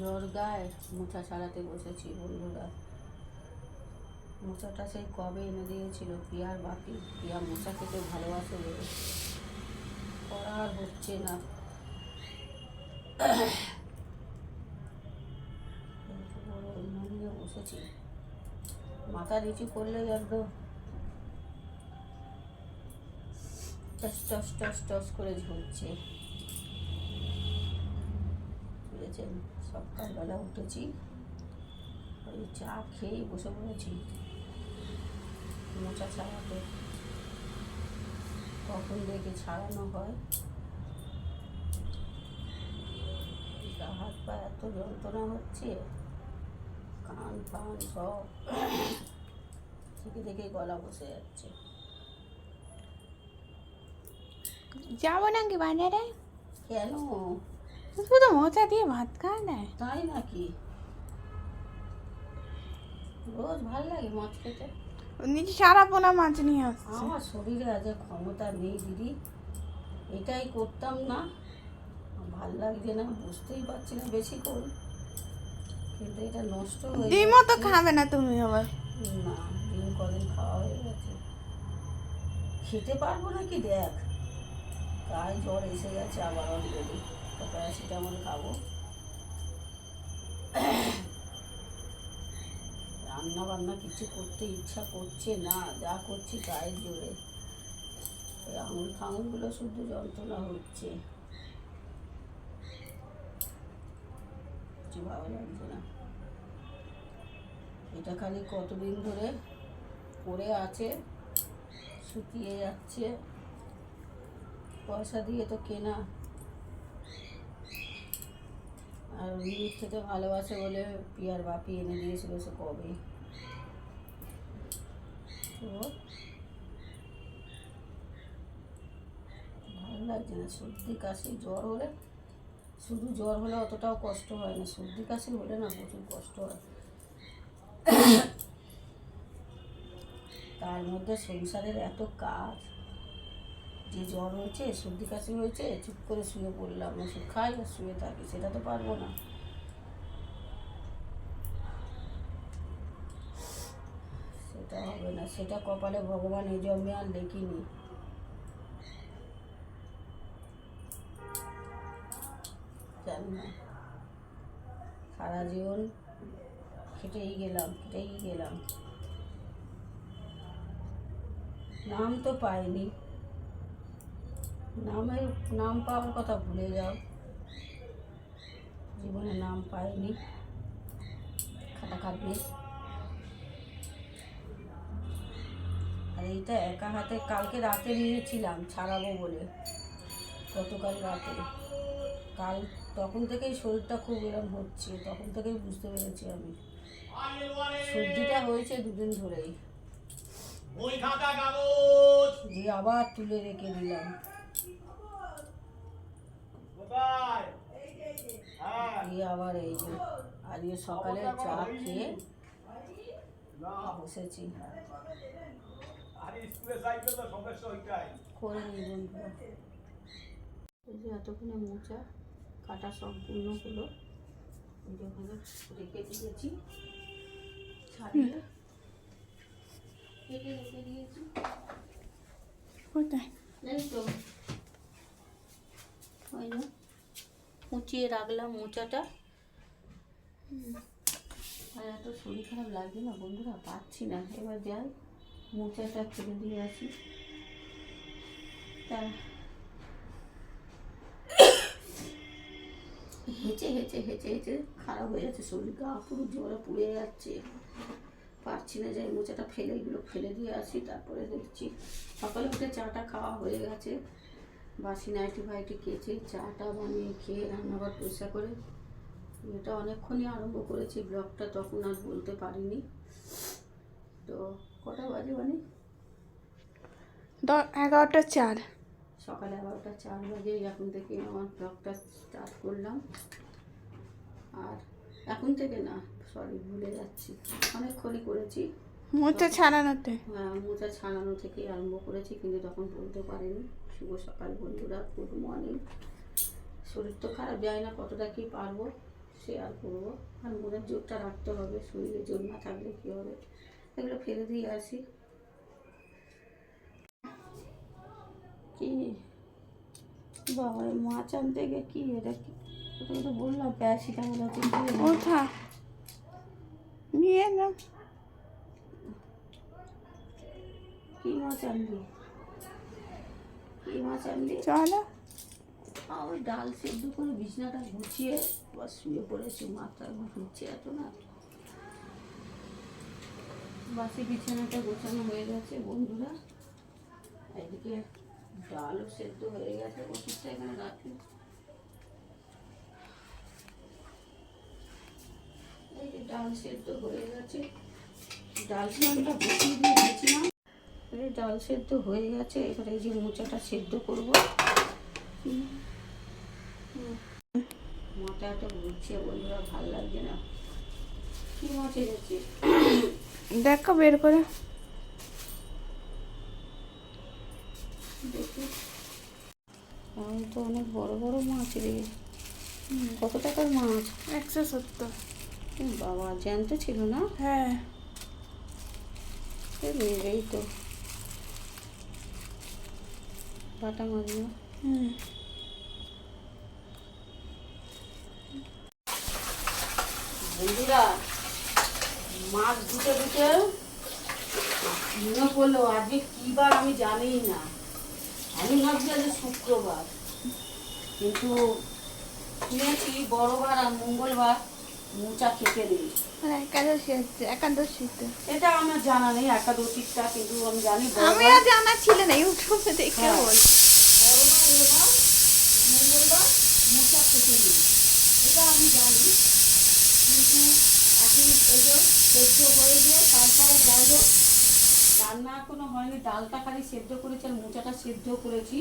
জ্বর গায়ে মোচা ছাড়াতে বসেছি বন্ধুরা। মোচাটা সেই কবে এনে দিয়েছিল পিয়ার বাকি পিয়া মোচা খেতে ভালোবাসে বলে। করা আর হচ্ছে না। বসেছি। মাথা নিচু করলেই একদম টস টস টস টস করে ঝরছে। সকালবেলা উঠেছি। ওই চা খেয়েই বসে পড়েছি। মোচা ছাড়াতে। কখন দেখে ছাড়ানো হয়? হাত পা এত যন্ত্রণা হচ্ছে? কান ফান সব থেকে থেকে গলা বসে যাচ্ছে। যাব নাকি বাজারে? কেন? শুধু মোচা দিয়ে ভাত খাওয়া দেয় তাই নাকি রোজ ভালো লাগে মাছ খেতে নিজে সারা পোনা মাছ নিয়ে আসছে আমার শরীরে আজ ক্ষমতা নেই দিদি এটাই করতাম না ভালো লাগছে না বুঝতেই পারছি না বেশি করে কিন্তু এটা নষ্ট হয়ে ডিমও তো। খাবে না তুমি আবার না ডিম কদিন খাওয়া হয়ে গেছে খেতে পারব নাকি দেখ গায়ে জ্বর এসে গেছে আবার অলরেডি তো প্যারাসিটামল খাব। রান্না বান্না কিছু করতে ইচ্ছা করছে না, যা করছি গায়ের জোরে। এই আঙুল ফাঙুলগুলো শুধু যন্ত্রণা হচ্ছে। কিছু ভালো লাগছে না। এটা খালি কতদিন ধরে পড়ে আছে, শুকিয়ে যাচ্ছে। পয়সা দিয়ে তো কেনা। আর মিট খেতে ভালোবাসে বলে পিয়ার বাপি এনে দিয়েছিল সে কবে? তো ভালো লাগছে না, সর্দি কাশি, জ্বর হলে শুধু জ্বর হলে অতটাও কষ্ট হয় না, সর্দি কাশি হলে না প্রচুর কষ্ট হয়। তার মধ্যে সংসারের এত কাজ যে জ্বর হয়েছে, সর্দি কাশি হয়েছে, চুপ করে শুয়ে পড়লাম, ওষুধ খাই আর শুয়ে থাকি, সেটা তো পারব না। সেটা হবে না, সেটা কপালে ভগবান এই জন্মে আর লেখিনি। জানি না। সারা জীবন খেটেই গেলাম খেটেই গেলাম। নাম তো পাইনি। নামের নাম পাওয়ার কথা ভুলে যাও। জীবনে নাম পাইনি। খাটাখাটনি আর এইটা একা হাতে কালকে রাতে নিয়েছিলাম ছাড়াবো বলে। গতকাল রাতে। কাল তখন থেকেই শরীরটা খুব এরম হচ্ছে তখন থেকেই বুঝতে পেরেছি আমি। সর্দিটা হয়েছে দুদিন ধরেই। দিয়ে আবার তুলে রেখে দিলাম। দিয়ে আবার এই যে আজকে সকালে চা খেয়ে বসেছি। করে নিই বন্ধুরা এই যে এতক্ষণে মোচা কাটা সম্পূর্ণ হলো। ওখানে রেখে দিয়েছি। ছাড়িয়ে কেটে রেখে দিয়েছি। কোথায়? এই তো। ওই না কুচিয়ে রাখলাম মোচাটা। আর এত শরীর খারাপ লাগছে না বন্ধুরা, পাচ্ছি না। এবার যাই, মোচাটা ফেলে দিয়ে আসি। তা হেঁচে হেঁচে হেঁচে হেঁচে খারাপ হয়ে যাচ্ছে শরীর, গা পুরো জ্বরে পুড়ে যাচ্ছে। পারছি না, যাই মোচাটা ফেলে, এগুলো ফেলে দিয়ে আসি, তারপরে দেখছি সকালে উঠে চাটা খাওয়া হয়ে গেছে। বাসি নাইটি ফাইটি কেচে চাটা বানিয়ে খেয়ে রান্নাঘর পরিষ্কার করে এটা অনেকক্ষণই আরম্ভ করেছি ব্লগটা তখন আর বলতে পারিনি। তো কটা বাজে মানে এগারোটা চার। সকাল এগারোটা চার বাজে এখন থেকে আমার ব্লগটা স্টার্ট করলাম। আর এখন থেকে না সরি ভুলে যাচ্ছি। অনেকক্ষণই করেছি। মোচা ছাড়ানোতে। হ্যাঁ, মোচা ছাড়ানো থেকেই আরম্ভ করেছি কিন্তু তখন বলতে পারিনি। শুভ সকাল বন্ধুরা গুড মর্নিং। শরীর তো খারাপ যায় না কতটা কি পারব শেয়ার করব। আর মনের জোরটা রাখতে হবে শরীরে জোর না থাকলে কী হবে? এগুলো ফেলে দিয়ে আসি। কি? বাবা মাছ আনতে গিয়ে কি এটা কি? তোকে তো বললাম প্যারাসিটামল আছে কি এনে? ওঠা নিয়ে নাও। কি মাছ আনলি চলো। আর ওই ডাল সেদ্ধ করে বিছনাটা গুছিয়ে শুয়ে পড়েছি মাথা ঘুরছে এত না। বাসি বিছানাটা গোছানো হয়ে গেছে বন্ধুরা। এদিকে ডালও সেদ্ধ হয়ে গেছে ওষুধটা এখানে রাখি। ডাল সেদ্ধ হয়ে গেছে। ডাল সিমনটা বসিয়ে দিয়ে দিয়েছিলাম। এই ডাল সেদ্ধ হয়ে গেছে। এবারে এই যে মোচাটা সেদ্ধ করব। এত ঘুরছে বন্ধুরা ভালো লাগছে না। কি মাছ এনেছি? দেখো বের করে। দেখি। আমি তো অনেক বড় বড় মাছ রে। কত টাকার মাছ? একশো সত্তর। বাবা জ্যান্ত ছিল না? হ্যাঁ। তো। বাটা মাছ বন্ধুরা মাছ দুটো দুটো মনে পড়ল আজকে কি বার আমি জানি না। আমি ভাবছি আজকে শুক্রবার। কিন্তু শুনেছি বড়বার আর মঙ্গলবার মোচা খেতে নেই। একাদশী হচ্ছে একাদশীতে এটা আমার জানা নেই একাদশীটা কিন্তু আমি জানি আমি আর জানা ছিল না ইউটিউবে দেখে হ্যাঁ। বল বড়বার মঙ্গলবার মোচা খেতে নেই এটা আমি জানি কিন্তু এখন যে সেদ্ধ হয়ে গিয়ে তারপরে যাই হোক রান্না এখনও হয়নি ডালটা খালি সেদ্ধ করেছি আর মোচাটা সেদ্ধ করেছি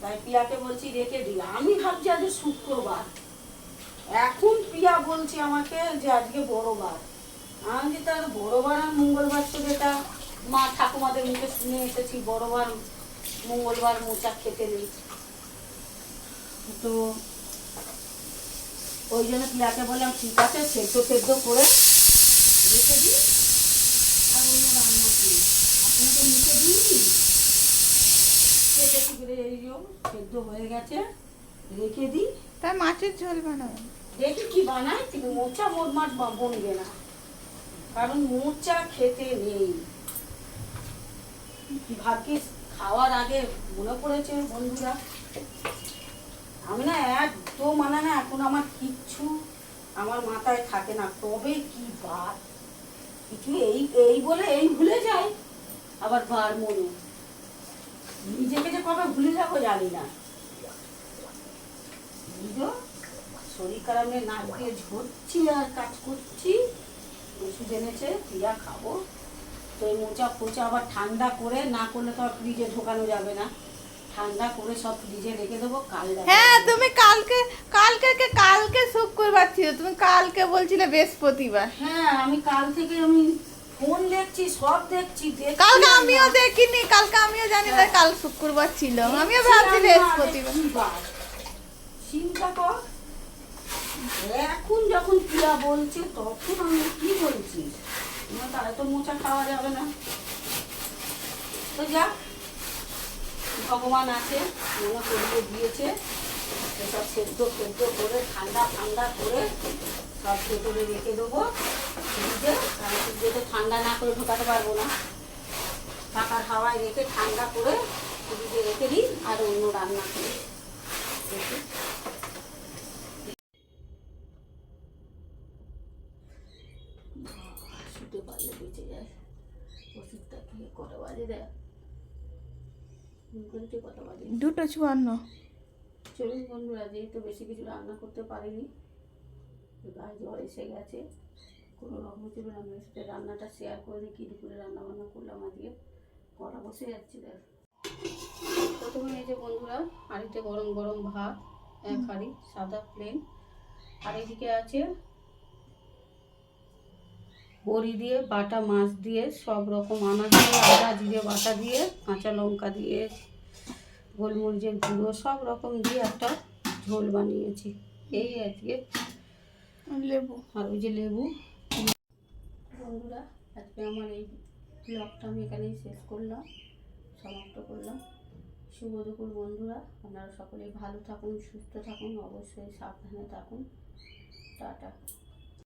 তাই পিয়াকে বলছি রেখে দিই আমি ভাবছি আজ শুক্রবার এখন পিয়া বলছে আমাকে যে আজকে বড়বার আমি তার বড়বার আর মঙ্গলবার তো যেটা মা ঠাকুমাদের মুখে শুনে এসেছি বড়বার মঙ্গলবার মোচা খেতে নেই। তো ওই জন্য পিয়াকে বললাম ঠিক আছে সেদ্ধ সেদ্ধ করে রেখে দিই আর অন্য রান্না করি। আপনি তো মুখে দিই সেদ্ধ হয়ে গেছে রেখে দিই। তাই মাছের ঝোল বানাবো দেখি কি বানায় কিন্তু মোচা মোট মাছ বনবে না। কারণ মোচা খেতে নেই। ভাগ্যিস খাওয়ার আগে মনে পড়েছে বন্ধুরা? আমি না একদম মানে না এখন আমার কিচ্ছু আমার মাথায় থাকে না। তবে কি বার? কিছু এই এই বলে, এই ভুলে যায় আবার বার মনে। নিজেকে যে কবে ভুলে যাব জানি না। শরীর খারাপ নাক দিয়ে ঝরছি আর কাজ করছি। ওষুধ এনেছে পিয়া খাব। তো এই মোচা ফোচা আবার ঠান্ডা করে না করলে তো আর ফ্রিজে ঢোকানো যাবে না। ঠান্ডা করে সব ফ্রিজে রেখে দেবো কাল হ্যাঁ তুমি কালকে কালকে কে কালকে শুক্রবার ছিল। তুমি কালকে বলছিলে বৃহস্পতিবার। হ্যাঁ আমি কাল থেকে আমি ফোন দেখছি সব দেখছি কালকে আমিও দেখিনি কালকে আমিও জানি না। কাল শুক্রবার ছিল। আমিও ভাবছি বৃহস্পতিবার। চিন্তা কর। এখন যখন পিয়া বলছে তখন আমি কি বলছি? আমার তাহলে তো মোচা খাওয়া যাবে না। তো যাক ভগবান আছে মনে করিয়ে দিয়েছে। এসব সেদ্ধ সেদ্ধ করে, ঠান্ডা ঠান্ডা করে সব ভেতরে রেখে দেবো। ফ্রিজে, কারণ ফ্রিজে ঠান্ডা না করে ঢোকাতে পারব না। পাকার হাওয়ায় রেখে ঠান্ডা করে ফ্রিজে রেখে দিই, আর অন্য রান্না করি। দেখি পারলে বেঁচে যায়। ওষুধটা কি কটা বাজে দেয় ঘন্টে কটা বাজে? দুটো চুয়ান্ন। চলুন বন্ধুরা যেহেতু বেশি কিছু রান্না করতে পারিনি গায়ে জ্বর এসে গেছে। কোনো রকম চলুন আমি সাথে রান্নাটা শেয়ার করে দিই কী দুপুরে রান্না বান্না করলাম আজকে। কড়া বসে যাচ্ছে দেখ। প্রথমে এই যে বন্ধুরা হাঁড়িতে গরম গরম ভাত এক হাঁড়ি সাদা প্লেন আর এদিকে আছে বড়ি দিয়ে বাটা মাছ দিয়ে সব রকম আনা দিয়ে আদা জিরে বাটা দিয়ে কাঁচা লঙ্কা দিয়ে গোলমরিচের গুঁড়ো সব রকম দিয়ে একটা ঝোল বানিয়েছি। এই আজকে। লেবু। আর ওই যে লেবু। বন্ধুরা আজকে আমার এই ব্লগটা আমি এখানেই শেষ করলাম সমাপ্ত করলাম। শুভ দুপুর বন্ধুরা আপনারা সকলেই ভালো থাকুন সুস্থ থাকুন অবশ্যই সাবধানে থাকুন। টাটা।